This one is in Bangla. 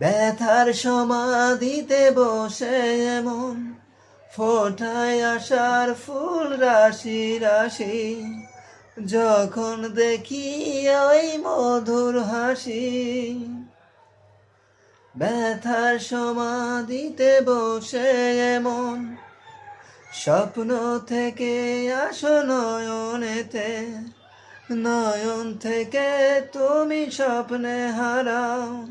ব্যথার সমাধিতে বসে এমন, ফোটায় আসার ফুল রাশি রাশি, যখন দেখি ওই মধুর হাসি। ব্যথার সমাধিতে বসে এমন, স্বপ্ন থেকে আসো নয়নেতে, নয়ন থেকে তুমি স্বপ্নে হারাও।